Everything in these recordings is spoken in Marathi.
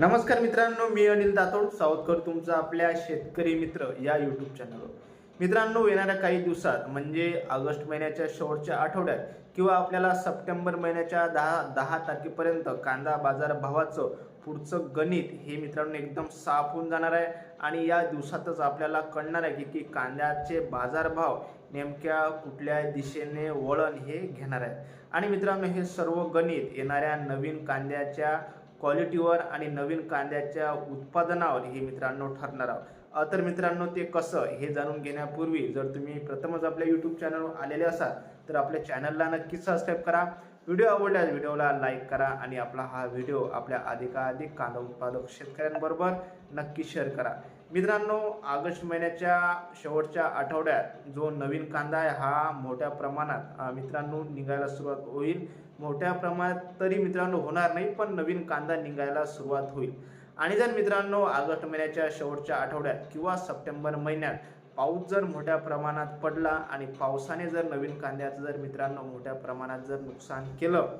नमस्कार मित्रांनो मी अनिल दातोड. सावधकर तुमचा आपल्या शेतकरी मित्र या यूट्यूब चॅनलवर मित्रांनो येणाऱ्या काही दिवसात म्हणजे ऑगस्ट महिन्याच्या शेवटच्या आठवड्यात किंवा आपल्याला सप्टेंबर महिन्याच्या दहा दहा तारखेपर्यंत कांदा बाजार भावाचं पुढचं गणित हे मित्रांनो एकदम साफ होऊन जाणार आहे. आणि या दिवसातच आपल्याला कळणार आहे की की कांद्याचे बाजारभाव नेमक्या कुठल्या दिशेने वळण हे घेणार आहे. आणि मित्रांनो हे सर्व गणित येणाऱ्या नवीन कांद्याच्या क्वालिटीवर आणि नवीन कांद्याच्या उत्पादनावर हे मित्रांनो ठरणार आहोत. तर मित्रांनो ते कसं हे जाणून घेण्यापूर्वी जर तुम्ही प्रथमच आपल्या यूट्यूब चॅनलवर आलेले असाल तर आपल्या चॅनलला नक्कीच सबस्क्राईब करा. व्हिडिओ आवडल्यास व्हिडिओला लाईक करा आणि आपला हा व्हिडिओ आपल्या अधिकाधिक कांदा उत्पादक शेतकऱ्यांबरोबर नक्की शेअर करा. मित्रांनो ऑगस्ट महिन्याच्या शेवटच्या आठवड्यात जो नवीन कांदा आहे हा मोठ्या प्रमाणात मित्रांनो निघायला सुरुवात होईल. मोठ्या प्रमाणात तरी मित्रांनो होणार नाही पण नवीन कांदा निघायला सुरुवात होईल. आणि जर मित्रांनो ऑगस्ट महिन्याच्या शेवटच्या आठवड्यात किंवा सप्टेंबर महिन्यात पाऊस जर मोठ्या प्रमाणात पडला आणि पावसाने जर नवीन कांद्याचं जर मित्रांनो मोठ्या प्रमाणात जर नुकसान केलं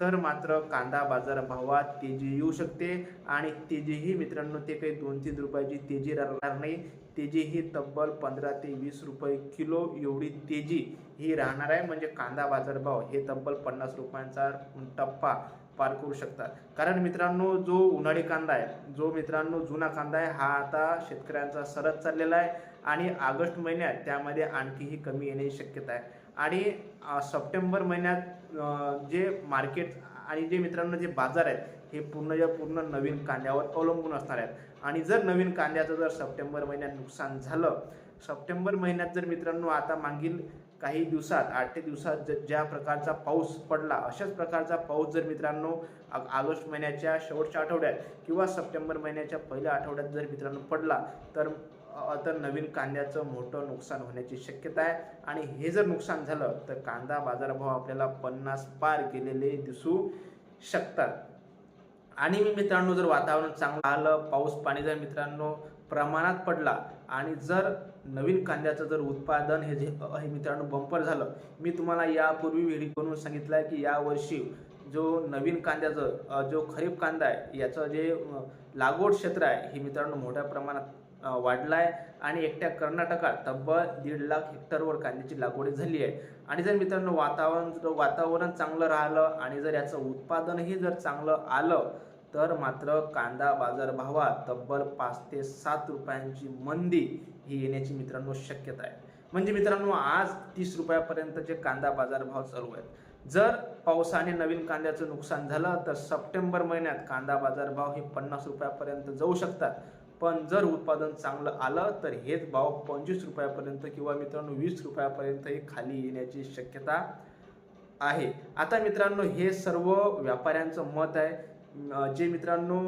तर मात्र कांदा बाजार भावात तेजी येऊ शकते आणि तेजीही मित्रांनो ते काही दोन तीन रुपयाची तेजी राहणार नाही. तेजी ही तब्बल पंधरा ते वीस रुपये किलो एवढी तेजी ही राहणार आहे. म्हणजे कांदा बाजार भाव हे तब्बल पन्नास रुपयांचा टप्पा पार करू शकतात. कारण मित्रांनो जो उन्हाळी कांदा आहे जो मित्रांनो जुना कांदा आहे हा आता शेतकऱ्यांचा सरत चाललेला आहे. आणि ऑगस्ट महिन्यात त्यामध्ये आणखीही कमी येण्याची शक्यता आहे. आणि सप्टेंबर महिन्यात जे मार्केट आणि जे मित्रांनो जे बाजार आहेत हे पूर्णच्या पूर्ण नवीन कांद्यावर अवलंबून असणार आहेत. आणि जर नवीन कांद्याचं जर सप्टेंबर महिन्यात नुकसान झालं सप्टेंबर महिन्यात जर मित्रांनो आता मागील काही दिवसात आठ ते दिवसात ज- ज्या प्रकारचा पाऊस पडला अशाच प्रकारचा पाऊस जर मित्रांनो ऑगस्ट महिन्याच्या शेवटच्या आठवड्यात किंवा सप्टेंबर महिन्याच्या पहिल्या आठवड्यात जर मित्रांनो पडला तर तर नवीन कांद्याचं मोठं नुकसान होण्याची शक्यता आहे. आणि हे जर नुकसान झालं तर कांदा बाजारभाव आपल्याला पन्नास पार गेलेले दिसू शकतात. आणि मी मित्रांनो जर वातावरण चांगलं आलं पाऊस पाणी जर मित्रांनो प्रमाणात पडला आणि जर नवीन कांद्याचं जर उत्पादन हे जे हे मित्रांनो बंपर झालं मी तुम्हाला यापूर्वी व्हिडिओ बनवून सांगितलं आहे की यावर्षी जो नवीन कांद्याचं जो खरीप कांदा आहे याचं जे लागवड क्षेत्र आहे हे मित्रांनो मोठ्या प्रमाणात वाढला आहे आणि एकट्या कर्नाटकात तब्बल दीड लाख हेक्टरवर कांद्याची लागवड झाली आहे. आणि जर मित्रांनो वातावरण वातावरण चांगलं राहिलं आणि जर याचं उत्पादनही जर चांगलं आलं तर मात्र कांदा बाजारभावात तब्बल पाच ते सात रुपयांची मंदी ही येण्याची मित्रांनो शक्यता आहे. म्हणजे मित्रांनो आज तीस रुपयापर्यंतचे कांदा बाजारभाव चालू आहेत. जर पावसाने नवीन कांद्याचं नुकसान झालं तर सप्टेंबर महिन्यात कांदा बाजारभाव हे पन्नास रुपयापर्यंत जाऊ शकतात. पण जर उत्पादन चांगलं आलं तर हेच भाव पंचवीस रुपयापर्यंत किंवा मित्रांनो वीस रुपयापर्यंतही खाली येण्याची शक्यता आहे. आता मित्रांनो हे सर्व व्यापाऱ्यांचं मत आहे. जे मित्रांनो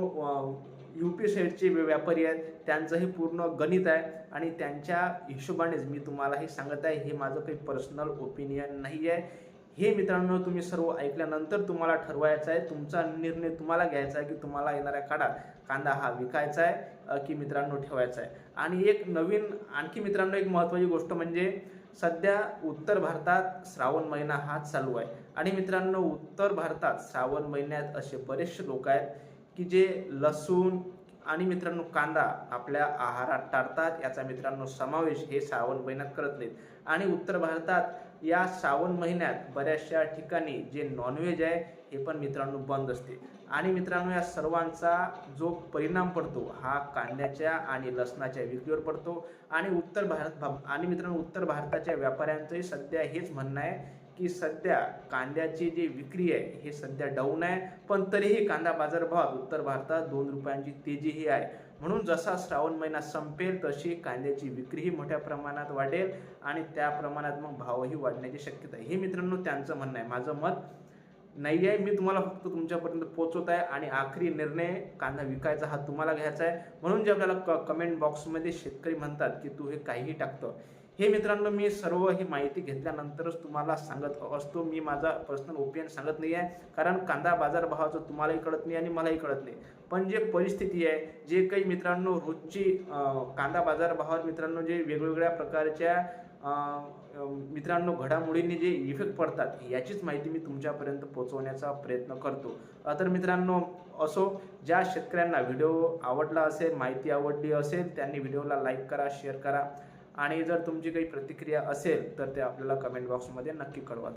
यू पी साईडचे व्यापारी आहेत त्यांचंही पूर्ण गणित आहे आणि त्यांच्या हिशोबानेच मी तुम्हाला हे सांगत आहे हे माझं काही पर्सनल ओपिनियन नाही आहे हे मित्रांनो तुम्ही सर्व ऐकल्यानंतर तुम्हाला ठरवायचं आहे तुमचा निर्णय तुम्हाला घ्यायचा आहे की तुम्हाला येणाऱ्या काळात कांदा हा विकायचा आहे की मित्रांनो ठेवायचा आहे. आणि एक नवीन आणखी मित्रांनो एक महत्त्वाची गोष्ट म्हणजे सध्या उत्तर भारतात श्रावण महिना हा चालू आहे. आणि मित्रांनो उत्तर भारतात श्रावण महिन्यात असे बरेचसे लोक आहेत की जे लसूण आणि मित्रांनो कांदा आपल्या आहारात टाळतात याचा मित्रांनो समावेश हे श्रावण महिन्यात करत नाहीत. आणि उत्तर भारतात या श्रावण महिन्यात बऱ्याचशा ठिकाणी जे नॉनव्हेज आहे हे पण मित्रांनो बंद असते. आणि मित्रांनो या सर्वांचा जो परिणाम पडतो हा कांद्याच्या आणि लसणाच्या विक्रीवर पडतो. आणि उत्तर भारत आणि मित्रांनो उत्तर भारताच्या व्यापाऱ्यांचंही सध्या हेच म्हणणं आहे की सध्या कांद्याची जी विक्री आहे हे सध्या डाऊन आहे. पण तरीही कांदा बाजारभावात उत्तर भारतात दोन रुपयांची तेजीही आहे. म्हणून जसा श्रावण महिना संपेल तशी कांद्याची विक्रीही मोठ्या प्रमाणात वाढेल आणि त्या प्रमाणात मग भावही वाढण्याची शक्यता आहे. हे मित्रांनो त्यांचं म्हणणं आहे. माझं मत नाही आहे. मी तुम्हाला फक्त तुमच्यापर्यंत पोहोचवत आहे आणि आखरी निर्णय कांदा विकायचा हा तुम्हाला घ्यायचा आहे. म्हणून जे आपल्याला क कमेंट बॉक्समध्ये शेतकरी म्हणतात की तू हे काहीही टाकतं. हे मित्रांनो मी सर्व ही माहिती घेतल्यानंतरच तुम्हाला सांगत असतो. मी माझा पर्सनल ओपिनियन सांगत नाही आहे कारण कांदा बाजार भावाचं तुम्हालाही कळत नाही आणि मलाही कळत नाही. पण जे परिस्थिती आहे जे काही मित्रांनो रोजची कांदा बाजार भावात मित्रांनो जे वेगवेगळ्या प्रकारच्या मित्रांनो घडामोडींनी जे इफेक्ट पडतात याचीच माहिती मी तुमच्यापर्यंत पोहोचवण्याचा प्रयत्न करतो. तर मित्रांनो असो ज्या शेतकऱ्यांना व्हिडिओ आवडला असेल माहिती आवडली असेल त्यांनी व्हिडिओला लाईक करा शेअर करा. आणि जर तुमची काही प्रतिक्रिया असेल तर ते आपल्याला कमेंट बॉक्समध्ये नक्की कळवा.